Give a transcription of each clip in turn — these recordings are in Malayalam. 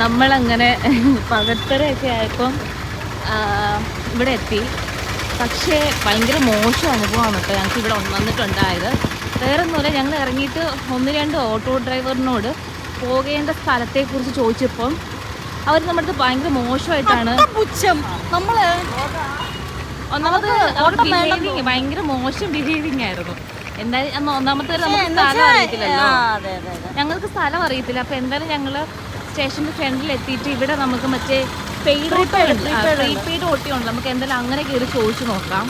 നമ്മളങ്ങനെ പകത്തരയൊക്കെ ആയപ്പം ഇവിടെ എത്തി. പക്ഷേ ഭയങ്കര മോശം അനുഭവമാണ് കേട്ടോ ഞങ്ങൾക്ക് ഇവിടെ വന്നിട്ടുണ്ടായത്. വേറെ ഒന്നുമില്ല ഞങ്ങൾ ഇറങ്ങിയിട്ട് ഒന്ന് രണ്ട് ഓട്ടോ ഡ്രൈവറിനോട് പോകേണ്ട സ്ഥലത്തെക്കുറിച്ച് ചോദിച്ചപ്പം അവർ നമ്മുടെ അടുത്ത് ഭയങ്കര മോശമായിട്ടാണ് പുച്ഛം. നമ്മൾ ഒന്നാമത് അവരുടെ ബിഹേവിങ് ഭയങ്കര മോശം ബിഹേവിങ് ആയിരുന്നു. എന്തായാലും ഒന്നാമത്തെ നമുക്ക് സ്ഥലം അറിയത്തില്ലല്ലോ. ഞങ്ങൾക്ക് സ്ഥലം അറിയത്തില്ല. അപ്പൊ എന്തായാലും ഞങ്ങൾ സ്റ്റേഷന്റെ ഫ്രണ്ടിൽ എത്തിയിട്ട് ഇവിടെ നമുക്ക് മറ്റേ പെയ്ഡ് പ്രീപെയ്ഡ് ഓട്ടി ഉണ്ട്. നമുക്ക് എന്തായാലും അങ്ങനെ കയറി ചോദിച്ചു നോക്കാം.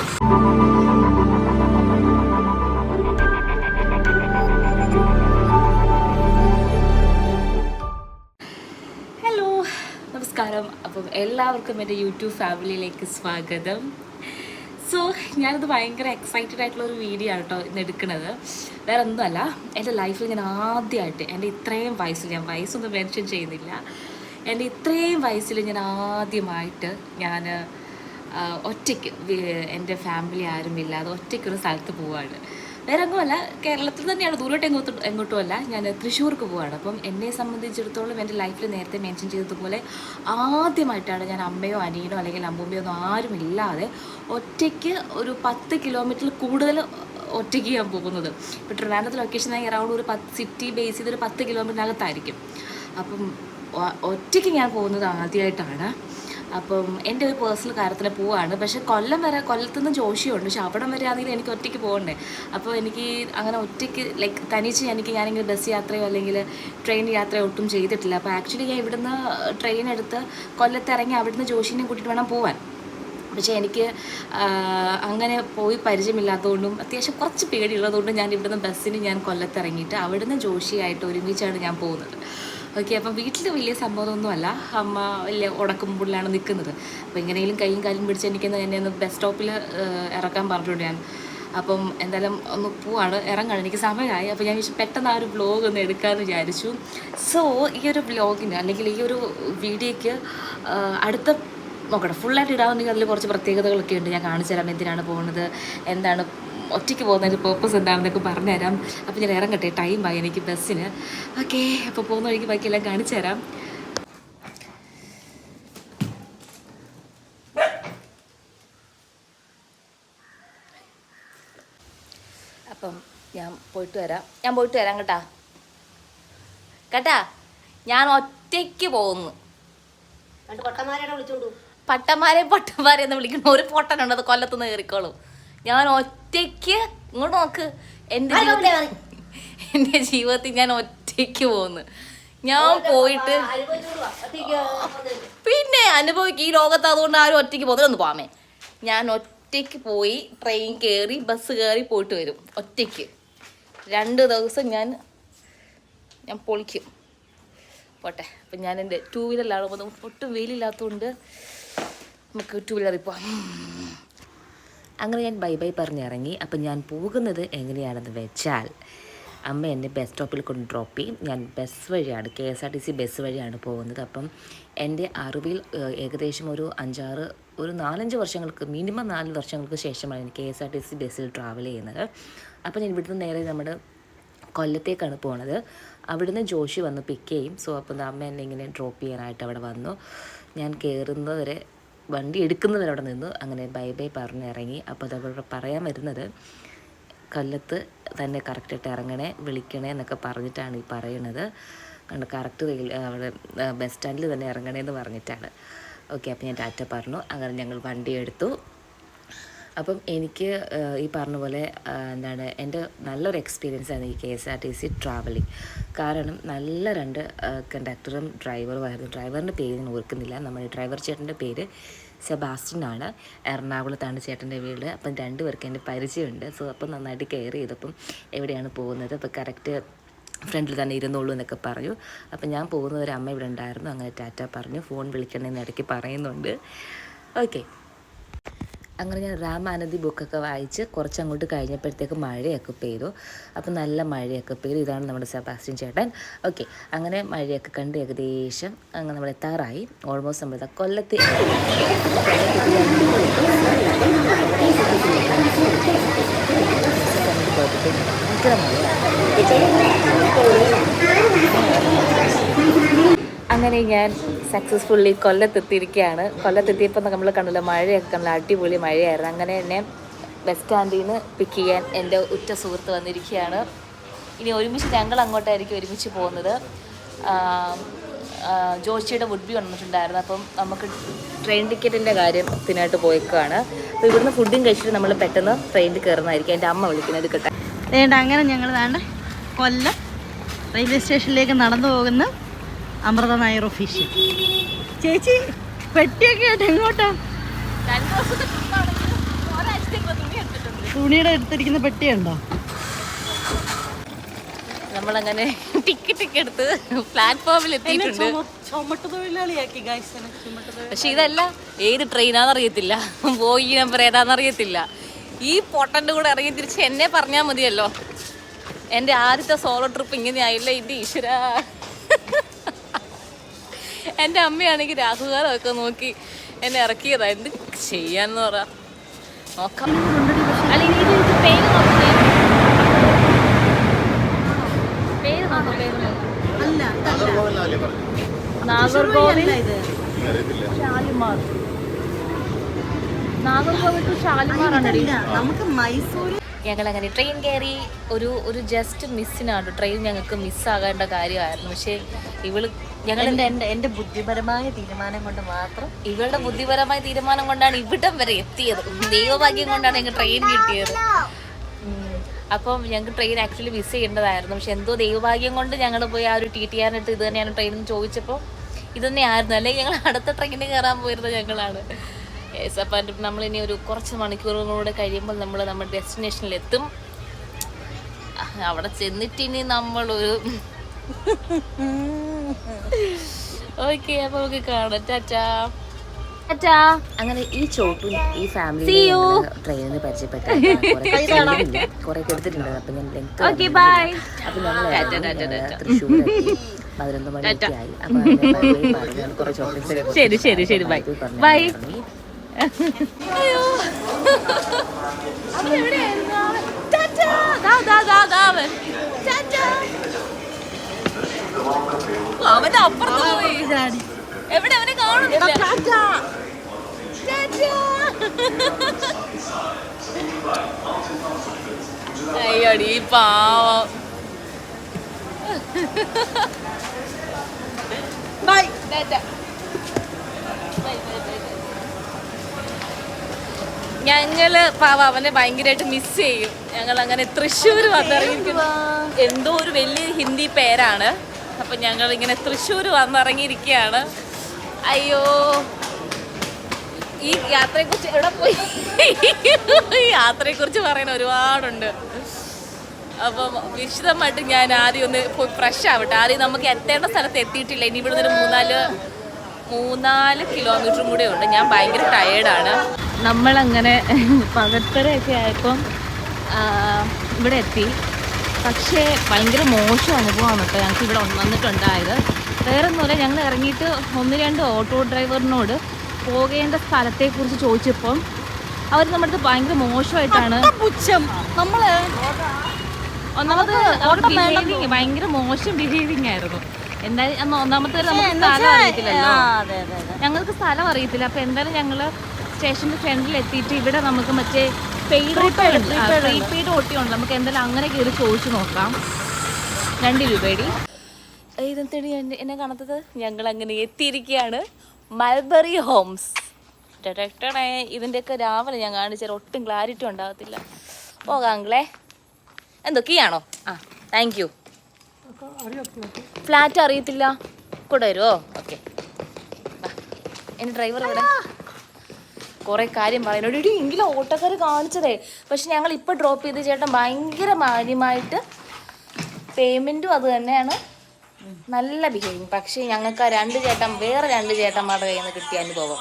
ഹലോ നമസ്കാരം. അപ്പം എല്ലാവർക്കും എന്റെ യൂട്യൂബ് ഫാമിലിയിലേക്ക് സ്വാഗതം. സോ ഞാനിത് ഭയങ്കര എക്സൈറ്റഡ് ആയിട്ടുള്ള ഒരു വീഡിയോ ആണ് കേട്ടോ ഇന്ന് എടുക്കുന്നത്. വേറെ ഒന്നുമല്ല എന്റെ ലൈഫിൽ ഞാൻ ആദ്യമായിട്ട് എന്റെ ഇത്രയും വയസ്സിൽ ഞാൻ വയസ്സൊന്നും മെൻഷൻ ചെയ്യുന്നില്ല. എന്റെ ഇത്രയും വയസ്സിൽ ഞാൻ ആദ്യമായിട്ട് ഞാൻ ഒറ്റയ്ക്ക് എന്റെ ഫാമിലി ആരും ഇല്ലാതെ ഒറ്റയ്ക്കൊരു സ്ഥലത്ത് പോവാണ്. വേറെ എങ്ങുമല്ല കേരളത്തിൽ തന്നെയാണ് ദൂരോട്ട് എങ്ങോട്ടും അല്ല ഞാൻ തൃശ്ശൂർക്ക് പോവാണ്. അപ്പം എന്നെ സംബന്ധിച്ചിടത്തോളം എന്റെ ലൈഫിൽ നേരത്തെ മെൻഷൻ ചെയ്തതുപോലെ ആദ്യമായിട്ടാണ് ഞാൻ അമ്മയോ അനിയനോ അല്ലെങ്കിൽ അമ്മൂമ്മയോ ഒന്നും ആരും ഇല്ലാതെ ഒറ്റയ്ക്ക് ഒരു പത്ത് കിലോമീറ്ററിൽ കൂടുതൽ ഒറ്റയ്ക്ക് ഞാൻ പോകുന്നത്. ഇപ്പോൾ ട്രിവാൻഡ്രത്ത് ലൊക്കേഷനായി അറൗണ്ട് ഒരു പത്ത് സിറ്റി ബേസ് ചെയ്തൊരു പത്ത് കിലോമീറ്ററിനകത്തായിരിക്കും അപ്പം ഒറ്റയ്ക്ക് ഞാൻ പോകുന്നത് ആദ്യമായിട്ടാണ്. അപ്പം എന്റെ ഒരു പേഴ്സണൽ കാര്യത്തിൽ പോവാണ്. പക്ഷെ കൊല്ലം വരെ കൊല്ലത്തുനിന്ന് ജോഷിയുണ്ട്. പക്ഷെ അവിടം വരെ ആണെങ്കിൽ എനിക്ക് ഒറ്റയ്ക്ക് പോകണ്ടേ. അപ്പോൾ എനിക്ക് അങ്ങനെ ഒറ്റയ്ക്ക് ലൈക്ക് തനിച്ച് എനിക്ക് ഞാനെങ്കിൽ ബസ് യാത്രയോ അല്ലെങ്കിൽ ട്രെയിൻ യാത്രയോ ഒട്ടും ചെയ്തിട്ടില്ല. അപ്പോൾ ആക്ച്വലി ഞാൻ ഇവിടുന്ന് ട്രെയിൻ എടുത്ത് കൊല്ലത്ത് ഇറങ്ങി അവിടുന്ന് ജോഷിനെ കൂട്ടിയിട്ട് വേണം പോവാൻ. പക്ഷേ എനിക്ക് അങ്ങനെ പോയി പരിചയമില്ലാത്തതുകൊണ്ടും അത്യാവശ്യം കുറച്ച് പേടിയുള്ളതുകൊണ്ടും ഞാൻ ഇവിടുന്ന് ബസ്സിന് ഞാൻ കൊല്ലത്തിറങ്ങിയിട്ട് അവിടുന്ന് ജോഷിയായിട്ട് ഒരുമിച്ചാണ് ഞാൻ പോകുന്നത്. ഓക്കെ അപ്പം വീട്ടിൽ വലിയ സംഭവമൊന്നുമല്ല അമ്മ വലിയ ഉടക്കുമ്പോഴാണ് നിൽക്കുന്നത് അപ്പോൾ എങ്ങനെയെങ്കിലും കൈയും കാലും പിടിച്ച് എനിക്കൊന്ന് എന്നെ ഒന്ന് ബസ് സ്റ്റോപ്പിൽ ഇറക്കാൻ പറഞ്ഞിട്ടുണ്ട് ഞാൻ. അപ്പം എന്തായാലും ഒന്ന് പോവാണ്. ഇറങ്ങാണ്. എനിക്ക് സമയമായി. അപ്പോൾ ഞാൻ വിചാരിച്ചു പെട്ടെന്ന് ആ ഒരു ബ്ലോഗ് ഒന്ന് എടുക്കാമെന്ന് വിചാരിച്ചു. സോ ഈ ഒരു വ്ലോഗിന് അല്ലെങ്കിൽ ഈ ഒരു വീഡിയോയ്ക്ക് അടുത്ത നോക്കട്ടെ ഫുള്ളായിട്ട് ഇടാവുന്നെങ്കിൽ അതിൽ കുറച്ച് പ്രത്യേകതകളൊക്കെ ഉണ്ട്. ഞാൻ കാണിച്ചു തരാം എന്തിനാണ് പോകുന്നത് എന്താണ് ഒറ്റയ്ക്ക് പോകുന്നതിന്റെ പേർപ്പസ് എന്താണെന്നൊക്കെ പറഞ്ഞുതരാം. അപ്പോൾ ഞാൻ ഇറങ്ങട്ടെ ടൈമായി എനിക്ക് ബസ്സിന് ഓക്കെ അപ്പോൾ പോകുന്ന വഴിക്ക് ബാക്കിയെല്ലാം കാണിച്ചു തരാം. അപ്പം ഞാൻ പോയിട്ട് വരാം. ഞാൻ പോയിട്ട് വരാം കേട്ടാ. കേട്ടാ ഞാൻ ഒറ്റയ്ക്ക് പോകുന്നു. പട്ടന്മാരെ പൊട്ടന്മാരെ എന്ന് വിളിക്കുന്ന ഒരു പൊട്ടനുണ്ട് അത് കൊല്ലത്തുനിന്ന് കയറിക്കോളും. ഞാൻ ഒറ്റയ്ക്ക് ഇങ്ങോട്ട് നോക്ക്. എന്റെ ജീവിതത്തിൽ എന്റെ ജീവിതത്തിൽ ഞാൻ ഒറ്റയ്ക്ക് പോകുന്നു. ഞാൻ പോയിട്ട് പിന്നെ അനുഭവിക്കും ഈ ലോകത്ത് അതുകൊണ്ട് ആരും ഒറ്റയ്ക്ക് പോകുന്നതൊന്ന് പോകാമേ ഞാൻ ഒറ്റയ്ക്ക് പോയി ട്രെയിൻ കയറി ബസ് കയറി പോയിട്ട് വരും. ഒറ്റയ്ക്ക്. രണ്ട് ദിവസം ഞാൻ ഞാൻ പൊളിക്കും. പോട്ടെ. അപ്പം ഞാൻ എന്റെ ടൂ വീലറിലാണ് പോകുന്നത് ഒട്ടും വെയിലില്ലാത്തതുകൊണ്ട് നമുക്ക് ടൂ വീലറിൽ പോവാം. അങ്ങനെ ഞാൻ ബൈ ബൈ പറഞ്ഞിറങ്ങി. അപ്പം ഞാൻ പോകുന്നത് എങ്ങനെയാണെന്ന് വെച്ചാൽ അമ്മ എന്നെ ബസ് സ്റ്റോപ്പിൽ കൊണ്ട് ഡ്രോപ്പ് ചെയ്യും. ഞാൻ ബസ് വഴിയാണ് K S R T C bus വഴിയാണ് പോകുന്നത്. അപ്പം എന്റെ അറിവിൽ ഏകദേശം ഒരു അഞ്ചാറ് ഒരു നാലഞ്ച് വർഷങ്ങൾക്ക് മിനിമം നാല് വർഷങ്ങൾക്ക് ശേഷമാണ് ഞാൻ K S R T C ബസ്സിൽ ട്രാവൽ ചെയ്യുന്നത്. അപ്പം ഞാൻ ഇവിടുന്ന് നേരെ നമ്മുടെ കൊല്ലത്തേക്കാണ് പോണത്. അവിടുന്ന് ജോഷി വന്ന് പിക്ക് ചെയ്യും. സോ അപ്പം അമ്മ എന്നെ ഇങ്ങനെ ഡ്രോപ്പ് ചെയ്യാനായിട്ട് അവിടെ വന്നു. ഞാൻ കയറുന്നത് വരെ വണ്ടി എടുക്കുന്നത് അവിടെ നിന്നു അങ്ങനെ ബൈ ബൈ പറഞ്ഞ് ഇറങ്ങി. അപ്പോൾ അതവിടെ പറയാൻ വരുന്നത് കൊല്ലത്ത് തന്നെ കറക്റ്റായിട്ട് ഇറങ്ങണേ വിളിക്കണേ എന്നൊക്കെ പറഞ്ഞിട്ടാണ് ഈ പറയണത്. കണ്ട് കറക്റ്റ് റെയിൽ അവിടെ ബസ് സ്റ്റാൻഡിൽ തന്നെ ഇറങ്ങണേ എന്ന് പറഞ്ഞിട്ടാണ്. ഓക്കെ അപ്പോൾ ഞാൻ ടാറ്റ പറഞ്ഞു. അങ്ങനെ ഞങ്ങൾ വണ്ടി എടുത്തു. അപ്പം എനിക്ക് ഈ പറഞ്ഞ പോലെ എന്താണ് എന്റെ നല്ലൊരു എക്സ്പീരിയൻസ് ആണ് ഈ K S R T C travelling കാരണം നല്ല രണ്ട് കണ്ടക്ടറും ഡ്രൈവറും ആയിരുന്നു. ഡ്രൈവറിന്റെ പേര് ഞാൻ ഓർക്കുന്നില്ല. നമ്മുടെ ഡ്രൈവർ ചേട്ടന്റെ പേര് സെബാസ്റ്റ്യൻ ആണ്. എറണാകുളത്താണ് ചേട്ടന്റെ വീട്. അപ്പം രണ്ടുപേർക്ക് എന്റെ പരിചയമുണ്ട്. സോ അപ്പം നന്നായിട്ട് കെയർ ചെയ്തപ്പം എവിടെയാണ് പോകുന്നത്? അപ്പോൾ കറക്റ്റ് ഫ്രണ്ടിൽ തന്നെ ഇരുന്നോളൂ എന്നൊക്കെ പറഞ്ഞു. അപ്പം ഞാൻ പോകുന്ന ഒരു അമ്മ ഇവിടെ ഉണ്ടായിരുന്നു. അങ്ങനെ ടാറ്റ പറഞ്ഞു. ഫോൺ വിളിക്കണമെന്ന് ഇടയ്ക്ക് പറയുന്നുണ്ട്. ഓക്കെ അങ്ങനെ ഞാൻ രാമാനന്ദി ബുക്കൊക്കെ വായിച്ച് കുറച്ച് അങ്ങോട്ട് കഴിഞ്ഞപ്പോഴത്തേക്ക് മഴയൊക്കെ പെയ്തു അപ്പോൾ നല്ല മഴയൊക്കെ പെയ്തു ഇതാണ് നമ്മുടെ സെബാസ്റ്റ്യൻ ചേട്ടൻ ഓക്കെ അങ്ങനെ മഴയൊക്കെ കണ്ട് ഏകദേശം അങ്ങനെ നമ്മൾ എത്താറായി ഓൾമോസ്റ്റ് നമ്മൾ കൊല്ലത്തെ അങ്ങനെ ഞാൻ സക്സസ്ഫുള്ളി കൊല്ലത്തെത്തിയിരിക്കുകയാണ്. കൊല്ലത്തെത്തിയപ്പോൾ നമ്മൾ കണ്ടല്ലോ മഴയൊക്കെ കണ്ടല്ലോ അടിപൊളി മഴയായിരുന്നു. അങ്ങനെ എന്നെ ബസ് സ്റ്റാൻഡിൽ നിന്ന് പിക്ക് ചെയ്യാൻ എന്റെ ഉറ്റ സുഹൃത്ത് വന്നിരിക്കുകയാണ്. ഇനി ഒരുമിച്ച് ഞങ്ങൾ അങ്ങോട്ടായിരിക്കും ഒരുമിച്ച് പോകുന്നത്. ജോഷിയുടെ വുഡ്ബി വന്നിട്ടുണ്ടായിരുന്നു. അപ്പം നമുക്ക് ട്രെയിൻ ടിക്കറ്റിന്റെ കാര്യത്തിനായിട്ട് പോയേക്കാണ്. അപ്പോൾ ഇവിടുന്ന് ഫുഡും കഴിച്ചിട്ട് നമ്മൾ പെട്ടെന്ന് ട്രെയിനിൽ കയറുന്നതായിരിക്കും എന്റെ അമ്മ വിളിക്കുന്നത് വേണ്ട അങ്ങനെ ഞങ്ങൾ വേണ്ട കൊല്ലം റെയിൽവേ സ്റ്റേഷനിലേക്ക് നടന്നു പോകുന്ന അമൃത നായർ ഒഫീഷ്യൽ ചേച്ചി പെട്ടിയൊക്കെ ആയിട്ട് എങ്ങോട്ടാ? തുണിയുടെ എടുത്തിരിക്കുന്ന പെട്ടിയുണ്ടോ? നമ്മളങ്ങനെ ടിക്കറ്റ് ഒക്കെ എടുത്ത് പ്ലാറ്റ്ഫോമിൽ എത്തിയിട്ടുണ്ട്. പക്ഷെ ഇതല്ല ഏത് ട്രെയിനാന്നറിയത്തില്ല പോയി നമ്പർ ഏതാന്നറിയത്തില്ല ഈ പൊട്ടന്റെ കൂടെ ഇറങ്ങി തിരിച്ച് എന്നെ പറഞ്ഞാൽ മതിയല്ലോ. എന്റെ ആദ്യത്തെ സോളോ ട്രിപ്പ് ഇങ്ങനെ ആയില്ല ഇത് ഈശ്വര. എന്റെ അമ്മയാണെങ്കിൽ രാഹുകാലമൊക്കെ നോക്കി എന്നെ ഇറക്കിയതാ. എന്ത് ചെയ്യാന്ന് പറ. നോക്കാം. നാഗർകോവിൽ അല്ല ഇത്. ഷാലിമാർ നാഗർകോവിൽ ടു ഷാലിമാർ ആണ്. നമുക്ക് മൈസൂർ ഞങ്ങൾ അങ്ങനെ ട്രെയിൻ കയറി ഒരു ഒരു ജസ്റ്റ് മിസ്സിനാണ് ട്രെയിൻ ഞങ്ങൾക്ക് മിസ്സാകേണ്ട കാര്യമായിരുന്നു. പക്ഷേ ഇവൾ ഞങ്ങൾ എന്റെ എന്റെ ബുദ്ധിപരമായ തീരുമാനം കൊണ്ട് മാത്രം ഇവളുടെ ബുദ്ധിപരമായ തീരുമാനം കൊണ്ടാണ് ഇവിടം വരെ എത്തിയത്. ദൈവഭാഗ്യം കൊണ്ടാണ് ഞങ്ങൾക്ക് ട്രെയിൻ കിട്ടിയത്. അപ്പം ഞങ്ങൾക്ക് ട്രെയിൻ ആക്ച്വലി മിസ് ചെയ്യേണ്ടതായിരുന്നു. പക്ഷെ എന്തോ ദൈവഭാഗ്യം കൊണ്ട് ഞങ്ങൾ പോയി ആ ഒരു ടി ടി ആറിനിട്ട് ഇത് തന്നെയാണ് ട്രെയിൻ എന്ന് ചോദിച്ചപ്പോൾ ഇത് തന്നെയായിരുന്നു. അല്ലെങ്കിൽ ഞങ്ങൾ അടുത്ത ട്രെയിനിൽ കയറാൻ പോയിരുന്നത് ഞങ്ങളാണ്. യെസ് നമ്മൾ ഇനി ഒരു കുറച്ച് മണിക്കൂറുകളിലൂടെ കഴിയുമ്പോൾ നമ്മൾ നമ്മുടെ ഡെസ്റ്റിനേഷനിൽ എത്തും. അവിടെ ചെന്നിട്ടിനി നമ്മളൊരു ഓക്കെ അപ്പൊ നമുക്ക് കാണാം. ടാറ്റാ. ടാറ്റാ. അങ്ങനെ ഈ ചോട്ടും ഈ ഫാമിലി ട്രെയിനിന് പരിചയപ്പെട്ട കുറെ എടുത്തിട്ടുണ്ട് അപ്പൊ ഞാൻ. ബൈ അപ്പൊ ഞങ്ങൾ ടാറ്റ, ടാറ്റ, ടാറ്റ. തൃശ്ശൂർ പതിനൊന്ന് മണിയൊക്കെ ആയി. അപ്പൊ കുറെ ചോക്ലേറ്റ്സ് ശരി ശരി ശരി ബൈ ബൈ അയ്യോ. എവിടെയായിരുന്നു അവൻ അപ്പുറത്ത് പോയി. എവിടെ അവനെ കാണുന്നില്ല. അയ്യോടി പാവം. ബൈ. ഞങ്ങൾ പാവ അവനെ ഭയങ്കരമായിട്ട് മിസ് ചെയ്യും. ഞങ്ങൾ അങ്ങനെ തൃശ്ശൂർ വന്നിറങ്ങിയിരിക്കുന്നു എന്തോ ഒരു വലിയ ഹിന്ദി പേരാണ്. അപ്പൊ ഞങ്ങൾ ഇങ്ങനെ തൃശ്ശൂർ വന്നിറങ്ങിയിരിക്കുകയാണ്. അയ്യോ ഈ യാത്രയെ കുറിച്ച് എവിടെ പോയി? ഈ യാത്രയെ കുറിച്ച് പറയാൻ ഒരുപാടുണ്ട്. അപ്പം വിശദമായിട്ട് ഞാൻ ആദ്യം ഒന്ന് പോയി ഫ്രഷ് ആവട്ടെ. ആദ്യം നമുക്ക് എത്തേണ്ട സ്ഥലത്ത് എത്തിയിട്ടില്ല. ഇനി ഇവിടുന്ന് ഒരു മൂന്നാൽ മൂന്നാൽ കിലോമീറ്ററും കൂടെ ഉണ്ട്. ഞാൻ ഭയങ്കര ടയേർഡാണ് നമ്മളങ്ങനെ പകത്തരയൊക്കെ ആയപ്പം ഇവിടെ എത്തി. പക്ഷേ ഭയങ്കര മോശം അനുഭവമാണ് കേട്ടോ ഞങ്ങൾക്ക് ഇവിടെ വന്നിട്ടുണ്ടായത്. വേറെ ഒന്നുമില്ല ഞങ്ങൾ ഇറങ്ങിയിട്ട് ഒന്ന് രണ്ട് ഓട്ടോ ഡ്രൈവറിനോട് പോകേണ്ട സ്ഥലത്തെക്കുറിച്ച് ചോദിച്ചപ്പം അവർ നമ്മുടെ അടുത്ത് ഭയങ്കര മോശമായിട്ടാണ് നമ്മൾ ഒന്നാമത് ബിഹേവിങ് ഭയങ്കര മോശം ബിഹേവിങ് ആയിരുന്നു. എന്തായാലും ഒന്നാമത്തെ നമുക്ക് സ്ഥലം അറിയത്തില്ലല്ലോ. ഞങ്ങൾക്ക് സ്ഥലം അറിയത്തില്ല. അപ്പൊ എന്തായാലും ഞങ്ങൾ സ്റ്റേഷന്റെ ഫ്രണ്ടിൽ എത്തിയിട്ട് ഇവിടെ നമുക്ക് മറ്റേ പ്രീപെയ്ഡ് ഒട്ടിയുണ്ട് നമുക്ക് എന്തായാലും അങ്ങനെ കയറി ചോദിച്ചു നോക്കാം. രണ്ട് രൂപയുടെ ഇതെന്തേടി? എന്നെ കാണത്തത്? ഞങ്ങൾ അങ്ങനെ എത്തിയിരിക്കുകയാണ്. Mulberry homes. ഡയറക്ടറെ ഇതിന്റെയൊക്കെ രാവിലെ ഞാൻ കാണിച്ചാൽ ഒട്ടും ക്ലാരിറ്റി ഉണ്ടാകത്തില്ല പോകാങ്ങളെ എന്തോ കീയാണോ ആ താങ്ക് യു ഫ്ലാറ്റ് അറിയത്തില്ല കൂടെ വരുമോ ഓക്കെ എന്റെ ഡ്രൈവർ ഇവിടെ കുറേ കാര്യം പറയുന്നുണ്ട് ഒരു എങ്കിലും ഓട്ടോക്കാർ കാണിച്ചതേ. പക്ഷെ ഞങ്ങൾ ഇപ്പോൾ ഡ്രോപ്പ് ചെയ്ത് ചേട്ടൻ ഭയങ്കര മാന്യമായിട്ട് പേയ്മെന്റും അത് തന്നെയാണ്. നല്ല ബിഹേവിങ് പക്ഷേ ഞങ്ങൾക്ക് ആ രണ്ട് ചേട്ടൻ വേറെ രണ്ട് ചേട്ടന്മാരുടെ കയ്യിൽ നിന്ന് കിട്ടിയ അനുഭവം.